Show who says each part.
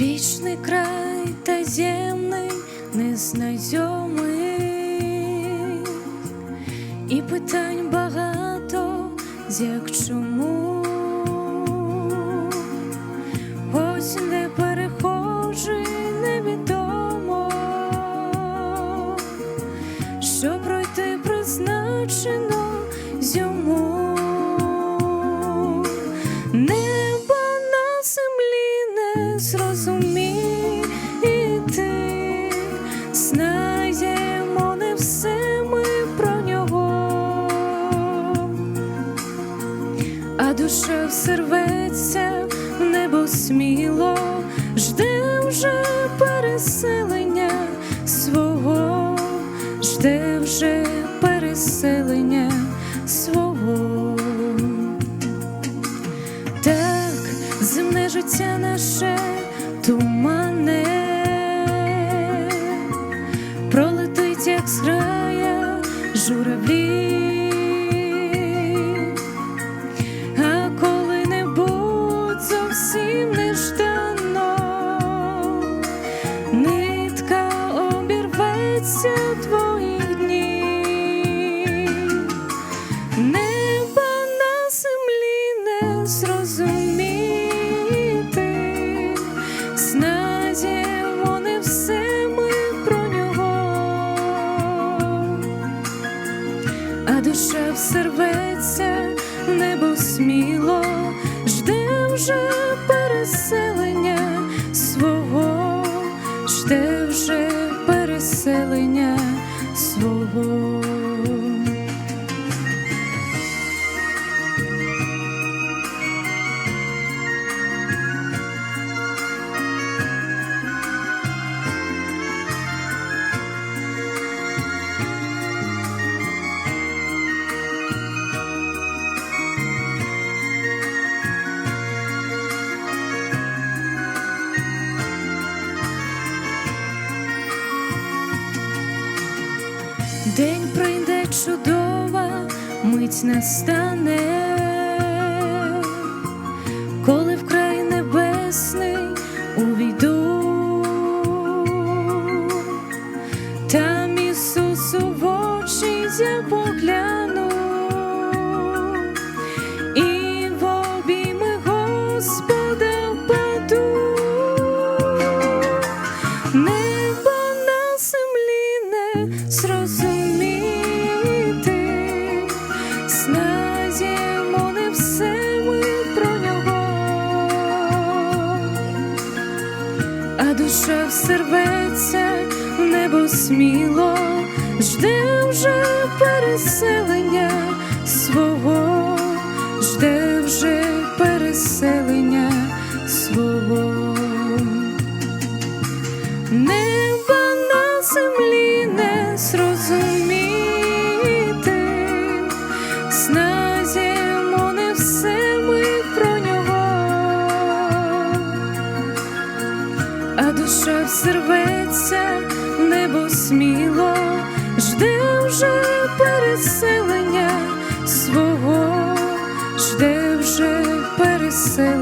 Speaker 1: Вічний край та земний незнайомий, і питань багато, як чому. Землі не зрозуміти, знаємо не все ми про нього, а душа всерветься небо сміло, жде вже переселення свого, жде вже переселення свого. Життя наше тумане, пролетить, як зграя журавлі, а душа всерветься небо сміло, жде вже переселення чудова, мить настане, коли в край небесний увійду, там а душа всерветься в небо сміло, жде вже переселення свого, жде вже переселення свого. Неба душа взірветься, небо сміло, жде вже переселення свого, жде вже переселення.